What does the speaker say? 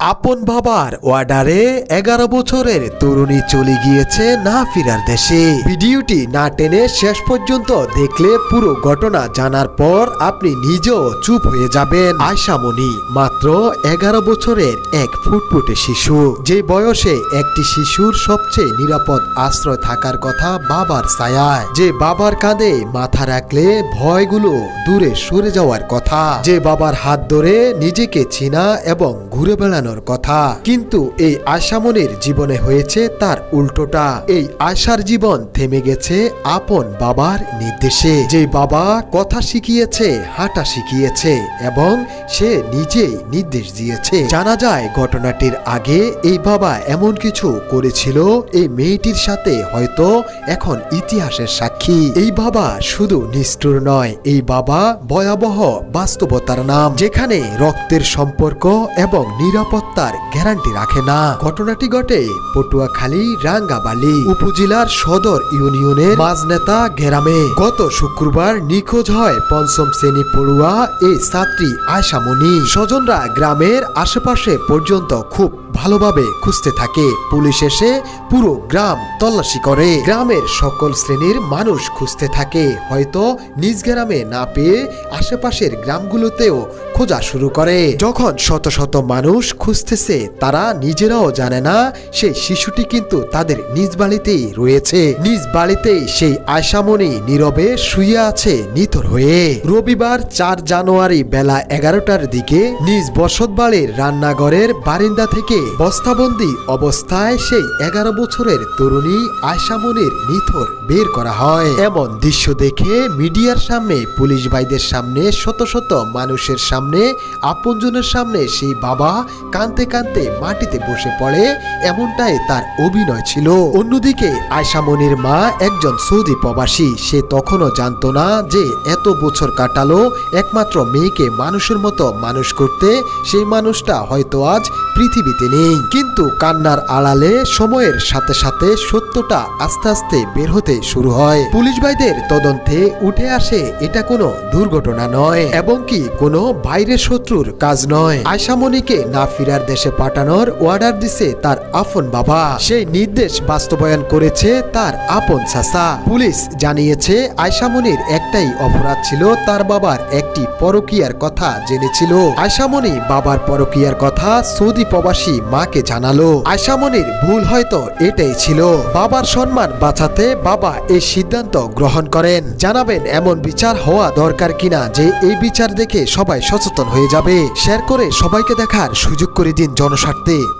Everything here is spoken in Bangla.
আপন বাবার ওয়ার্ডারে এগারো বছরের তরুণী চলে গিয়েছে না ফিরার দেশে। ভিডিওটি না টেনে শেষ পর্যন্ত দেখলে পুরো ঘটনা জানার পর আপনি নিজেও চুপ হয়ে যাবেন। আয়সামণি মাত্র এগারো বছরের এক ফুটফুটে শিশু। যে বয়সে একটি শিশুর সবচেয়ে নিরাপদ আশ্রয় থাকার কথা বাবার ছায়ায়। যে বাবার কাঁধে মাথা রাখলে ভয়গুলো দূরে সরে যাওয়ার কথা। যে বাবার হাত ধরে নিজেকে চিনা এবং ঘুরে বেড়ানোর কথা। কিন্তু এই আশামনির জীবনে হয়েছে তার উল্টোটা। এই আশার জীবন থেমে গেছে আপন বাবার নির্দেশে। যে বাবা কথা শিখিয়েছে, হাঁটা শিখিয়েছে এবং সে নিজেই নির্দেশ দিয়েছে। জানা যায় ঘটনাটির আগে এই বাবা এমন কিছু করেছিল, এই মেয়েটির সাথে হয়তো এখন ইতিহাসের সাক্ষী। এই বাবা শুধু নিষ্ঠুর নয়, এই বাবা ভয়াবহ বাস্তবতার নাম। যেখানে রক্তের সম্পর্ক এবং নিরাপত্তার গ্যারান্টি রাখে না। ঘটনাটি ঘটে পটুয়াখালী, রাঙ্গাবালি উপজেলার সদর ইউনিয়নের মাজনেতা গ্রামে। গত শুক্রবার নিখোঁজ হয় পঞ্চম শ্রেণি পড়ুয়া এই ছাত্রী আয়সামণি স্বজনরা গ্রামের আশেপাশে পর্যন্ত খুব ভালোভাবে খুঁজতে থাকে। পুলিশ এসে পুরো গ্রাম তল্লাশি করে। গ্রামের সকল শ্রেণির মানুষ খুঁজতে থাকে। হয়তো নিজ গ্রামে না পেয়ে আশেপাশের গ্রামগুলোতেও খোঁজা শুরু করে। যখন শত শত মানুষ খুঁজতেছে, তারা নিজেরাও জানে না সেই শিশুটি কিন্তু তাদের নিজ বাড়িতেই রয়েছে। নিজ বাড়িতেই সেই আয়সামণি নীরবে শুয়ে আছে নিথর হয়ে। রবিবার চার জানুয়ারি বেলা এগারোটার দিকে নিজ বসত বাড়ির রান্নাঘরের বারিন্দা থেকে বস্তাবন্দি অবস্থায় সেই এগারো বছরের তরুণী আয়সামনির নিথর বের করা হয়। এমন দৃশ্য দেখে মিডিয়ার সামনে, পুলিশ ভাইদের সামনে, শত শত মানুষের সামনে, আপনজনের সামনে সেই বাবা কানতে কানতে মাটিতে বসে পড়ে, এমনটাই তার অভিনয় ছিল। অন্যদিকে আয়সামনির মা একজন সৌদি প্রবাসী, সে তখনও জানতো না যে এত বছর কাটালো, একমাত্র মেয়েকে মানুষের মতো মানুষ করতে, সেই মানুষটা হয়তো আজ পৃথিবীতে নেই। কিন্তু কান্নার আড়ালে সময়ের সাথে সাথে সত্যটা আস্তে আস্তে বের হতে শুরু হয়। পুলিশ ভাইদের তদন্তে উঠে আসে, এটা কোনো দুর্ঘটনা নয়, এবং কি কোনো বাইরের শত্রুর কাজ নয়। আয়সামণিকে না ফিরার দেশে পাঠানোর অর্ডার দিছে তার আপন বাবা। সেই নির্দেশ বাস্তবায়ন করেছে তার আপন চাচা। পুলিশ জানিয়েছে আয়সামণির একটাই অপরাধ ছিল তার বাবার একটি পরকীয়ার কথা জেনেছিল। আয়সামণি বাবার পরকীয়ার কথা সৌদি প্রবাসী মাকে জানালো। আয়সামণির ভুল হয়তো এটাই ছিল। বাবার সম্মান বাঁচাতে বাবা এই সিদ্ধান্ত গ্রহণ করেন। জানাবেন, এমন বিচার হওয়া দরকার কিনা যে এই বিচার দেখে সবাই সচেতন হয়ে যাবে। শেয়ার করে সবাইকে দেখার সুযোগ করে দিন জনস্বার্থে।